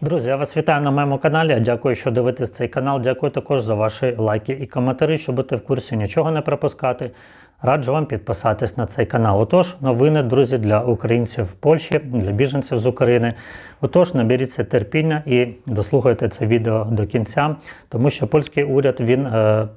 Друзі, я вас вітаю на моєму каналі. Дякую, що дивитесь цей канал. Дякую також за ваші лайки і коментарі, щоб бути в курсі нічого не пропускати. Раджу вам підписатись на цей канал. Отож, новини, друзі, для українців в Польщі, для біженців з України. Отож, наберіться терпіння і дослухайте це відео до кінця, тому що польський уряд він е,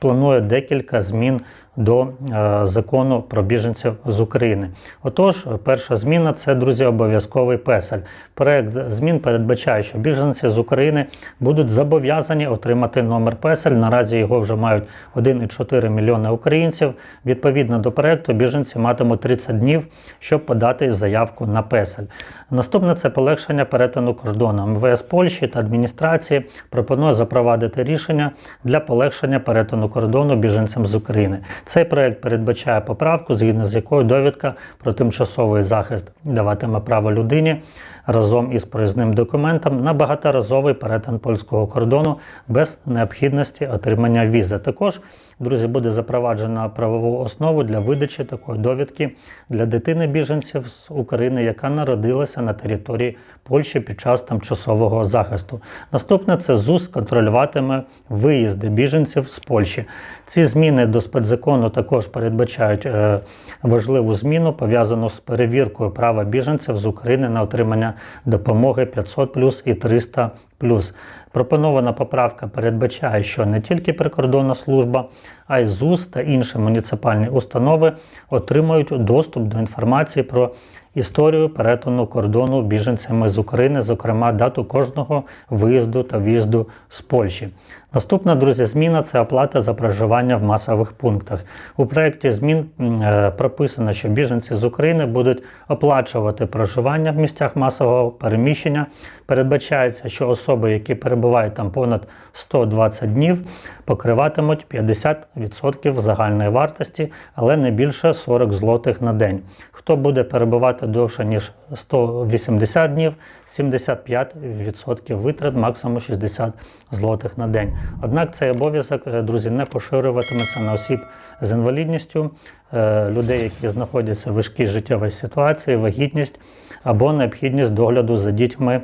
планує декілька змін до е, закону про біженців з України. Отож, перша зміна це, друзі, обов'язковий песель. Проект змін передбачає, що біженці з України будуть зобов'язані отримати номер песель. Наразі його вже мають 1,4 мільйони українців. Відповідно до проекту, біженці матимуть 30 днів, щоб подати заявку на песель. Наступне це полегшення перетину кордону. МВС Польщі та адміністрації пропонує запровадити рішення для полегшення перетину кордону біженцям з України. Цей проект передбачає поправку, згідно з якою довідка про тимчасовий захист даватиме право людині разом із проїзним документом на багаторазовий перетин польського кордону без необхідності отримання візи. Також Друзі, буде запроваджена правову основу для видачі такої довідки для дитини біженців з України, яка народилася на території Польщі під час тимчасового захисту. Наступне це ЗУС контролюватиме виїзди біженців з Польщі. Ці зміни до спецзакону також передбачають е, важливу зміну пов'язану з перевіркою права біженців з України на отримання допомоги 500 і 300 Плюс пропонована поправка передбачає, що не тільки прикордонна служба, а й ЗУС та інші муніципальні установи отримують доступ до інформації про історію перетину кордону біженцями з України, зокрема дату кожного виїзду та в'їзду з Польщі. Наступна, друзі, зміна це оплата за проживання в масових пунктах. У проєкті змін е, прописано, що біженці з України будуть оплачувати проживання в місцях масового переміщення. Передбачається, що особи, які перебувають там понад 120 днів, покриватимуть 50% загальної вартості, але не більше 40 злотих на день. Хто буде перебувати довше ніж 180 днів, 75% витрат, максимум 60 злотих на день. Однак цей обов'язок, е, друзі, не поширюватиметься на осіб з інвалідністю, е, людей, які знаходяться в важкій життєвій ситуації, вагітність або необхідність догляду за дітьми.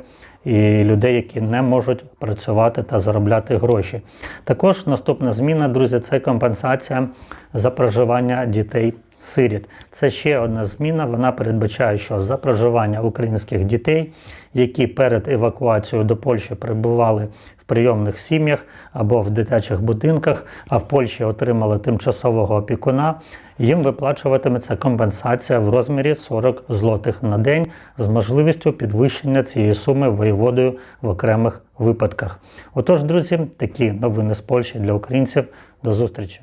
І людей, які не можуть працювати та заробляти гроші. Також наступна зміна, друзі, це компенсація за проживання дітей сиріт. Це ще одна зміна. Вона передбачає, що за проживання українських дітей, які перед евакуацією до Польщі прибували в прийомних сім'ях або в дитячих будинках, а в Польщі отримали тимчасового опікуна, їм виплачуватиметься компенсація в розмірі 40 злотих на день з можливістю підвищення цієї суми воєводою в окремих випадках. Отож, друзі, такі новини з Польщі для українців. До зустрічі!